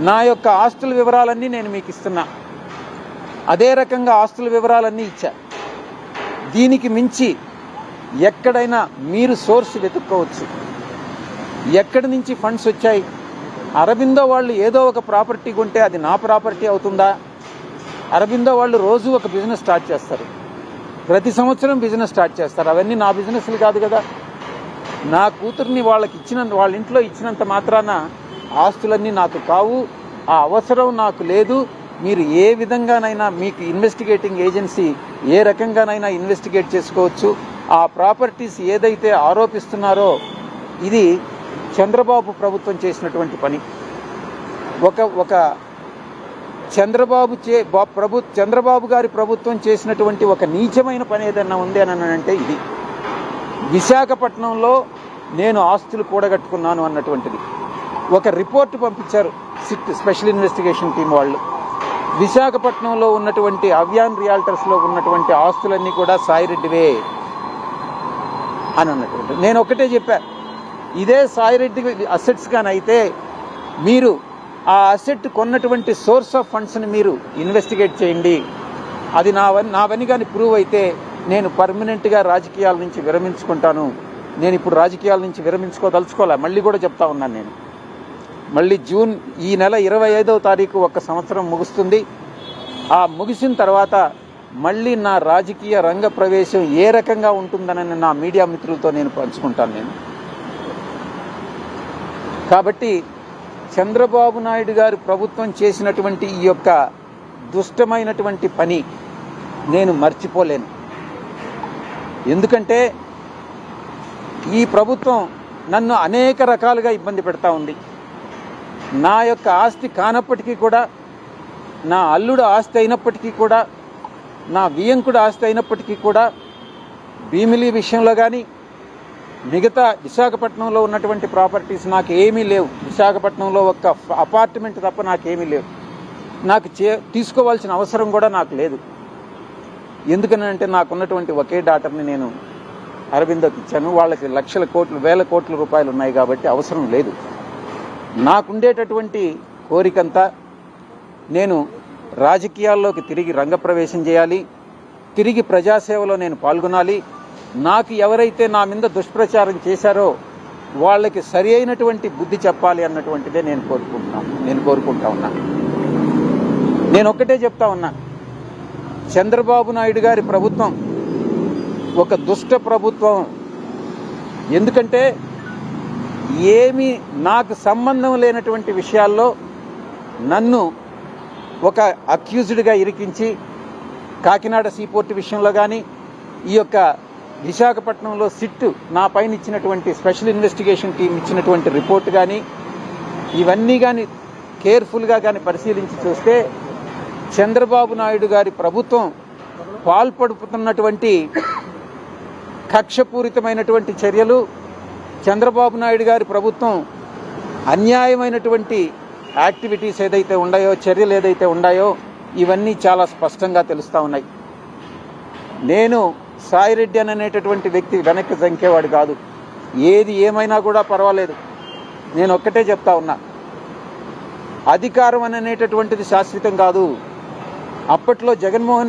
నా యొక్క ఆస్తుల వివరాలన్నీ నేను మీకు ఇస్తున్నా. అదే రకంగా ఆస్తుల వివరాలన్నీ ఇచ్చా. దీనికి మించి ఎక్కడైనా మీరు సోర్స్ వెతుక్కోవచ్చు. ఎక్కడి నుంచి ఫండ్స్ వచ్చాయి? అరబిందో వాళ్ళు ఏదో ఒక ప్రాపర్టీ కొంటే అది నా ప్రాపర్టీ అవుతుందా? అరబిందో వాళ్ళు రోజు ఒక బిజినెస్ స్టార్ట్ చేస్తారు. ప్రతి సంవత్సరం బిజినెస్ స్టార్ట్ చేస్తారు. అవన్నీ నా బిజినెస్లు కాదు కదా. నా కూతుర్ని వాళ్ళకి ఇచ్చినంత వాళ్ళ ఇంట్లో ఇచ్చినంత మాత్రాన ఆస్తులన్నీ నాకు కావు ఆ అవసరం నాకు లేదు. మీరు ఏ విధంగానైనా మీకు ఇన్వెస్టిగేటింగ్ ఏజెన్సీ ఏ రకంగానైనా ఇన్వెస్టిగేట్ చేసుకోవచ్చు. ఆ ప్రాపర్టీస్ ఏదైతే ఆరోపిస్తున్నారో ఇది చంద్రబాబు ప్రభుత్వం చేసినటువంటి పని. ఒక ఒక చంద్రబాబు చే బా- ప్రభు చంద్రబాబు గారి ప్రభుత్వం చేసినటువంటి ఒక నీచమైన పని ఏదన్నా ఉంది అని అంటే ఇది. విశాఖపట్నంలో నేను ఆస్తులు కూడగట్టుకున్నాను అన్నటువంటిది. ఒక రిపోర్ట్ పంపించారు సిట్ స్పెషల్ ఇన్వెస్టిగేషన్ టీం వాళ్ళు. విశాఖపట్నంలో ఉన్నటువంటి అవ్యాన్ రియాల్టర్స్లో ఉన్నటువంటి ఆస్తులన్నీ కూడా సాయిరెడ్డివే అని అన్నటువంటి నేను ఒకటే చెప్పా ఇదే సాయిరెడ్డి అసెట్స్ కానైతే మీరు ఆ అసెట్ కొన్నటువంటి సోర్స్ ఆఫ్ ఫండ్స్ని మీరు ఇన్వెస్టిగేట్ చేయండి. అది నా వన్- నా కానీ ప్రూవ్ అయితే నేను పర్మనెంట్గా రాజకీయాల నుంచి విరమించుకుంటాను. నేను ఇప్పుడు రాజకీయాల నుంచి విరమించుకోదలుచుకోలే మళ్ళీ కూడా చెప్తా ఉన్నాను నేను. మళ్ళీ జూన్ ఈ నెల ఇరవై ఐదవ తారీఖు ఒక సంవత్సరం ముగుస్తుంది. ఆ ముగిసిన తర్వాత మళ్ళీ నా రాజకీయ రంగ ప్రవేశం ఏ రకంగా ఉంటుందనని నా మీడియా మిత్రులతో నేను పంచుకుంటాను నేను. కాబట్టి చంద్రబాబు నాయుడు గారు ప్రభుత్వం చేసినటువంటి ఈ యొక్క దుష్టమైనటువంటి పని నేను మర్చిపోలేను. ఎందుకంటే ఈ ప్రభుత్వం నన్ను అనేక రకాలుగా ఇబ్బంది పెడతా ఉంది. నా యొక్క ఆస్తి కానప్పటికీ కూడా నా అల్లుడు ఆస్తి అయినప్పటికీ కూడా నా వియంకుడు ఆస్తి అయినప్పటికీ కూడా భీమిలి విషయంలో కానీ మిగతా విశాఖపట్నంలో ఉన్నటువంటి ప్రాపర్టీస్ నాకు ఏమీ లేవు. విశాఖపట్నంలో ఒక అపార్ట్మెంట్ తప్ప నాకేమీ లేవు. నాకు చే తీసుకోవాల్సిన అవసరం కూడా నాకు లేదు. ఎందుకనంటే నాకున్నటువంటి ఒకే డాటర్ని నేను అరవిందోకి ఇచ్చాను. వాళ్ళకి లక్షల కోట్లు వేల కోట్ల రూపాయలు ఉన్నాయి కాబట్టి అవసరం లేదు. నాకుండేటటువంటి కోరికంతా నేను రాజకీయాల్లోకి తిరిగి రంగప్రవేశం చేయాలి తిరిగి ప్రజాసేవలో నేను పాల్గొనాలి. నాకు ఎవరైతే నా మీద దుష్ప్రచారం చేశారో వాళ్ళకి సరి అయినటువంటి బుద్ధి చెప్పాలి అన్నటువంటిదే నేను కోరుకుంటున్నాను నేను కోరుకుంటా ఉన్నా. నేను ఒక్కటే చెప్తా ఉన్నా. చంద్రబాబు నాయుడు గారి ప్రభుత్వం ఒక దుష్ట ప్రభుత్వం. ఎందుకంటే ఏమి నాకు సంబంధం లేనటువంటి విషయాల్లో నన్ను ఒక అక్యూజ్డ్గా ఇరికించి కాకినాడ సీపోర్ట్ విషయంలో కానీ ఈ యొక్క విశాఖపట్నంలో సిట్ నా పైన ఇచ్చినటువంటి స్పెషల్ ఇన్వెస్టిగేషన్ టీం ఇచ్చినటువంటి రిపోర్ట్ కానీ ఇవన్నీ కానీ కేర్ఫుల్గా కానీ పరిశీలించి చూస్తే చంద్రబాబు నాయుడు గారి ప్రభుత్వం పాల్పడుతున్నటువంటి కక్షపూరితమైనటువంటి చర్యలు చంద్రబాబు నాయుడు గారి ప్రభుత్వం అన్యాయమైనటువంటి యాక్టివిటీస్ ఏదైతే ఉన్నాయో చర్యలు ఏదైతే ఉన్నాయో ఇవన్నీ చాలా స్పష్టంగా తెలుస్తూ ఉన్నాయి. నేను సాయిరెడ్డి అని అనేటటువంటి వ్యక్తి వెనక్కి జంకేవాడు కాదు. ఏది ఏమైనా కూడా పర్వాలేదు. నేను ఒక్కటే చెప్తా ఉన్నా. అధికారం అనేటటువంటిది శాశ్వతం కాదు. అప్పట్లో జగన్మోహన్ రెడ్డి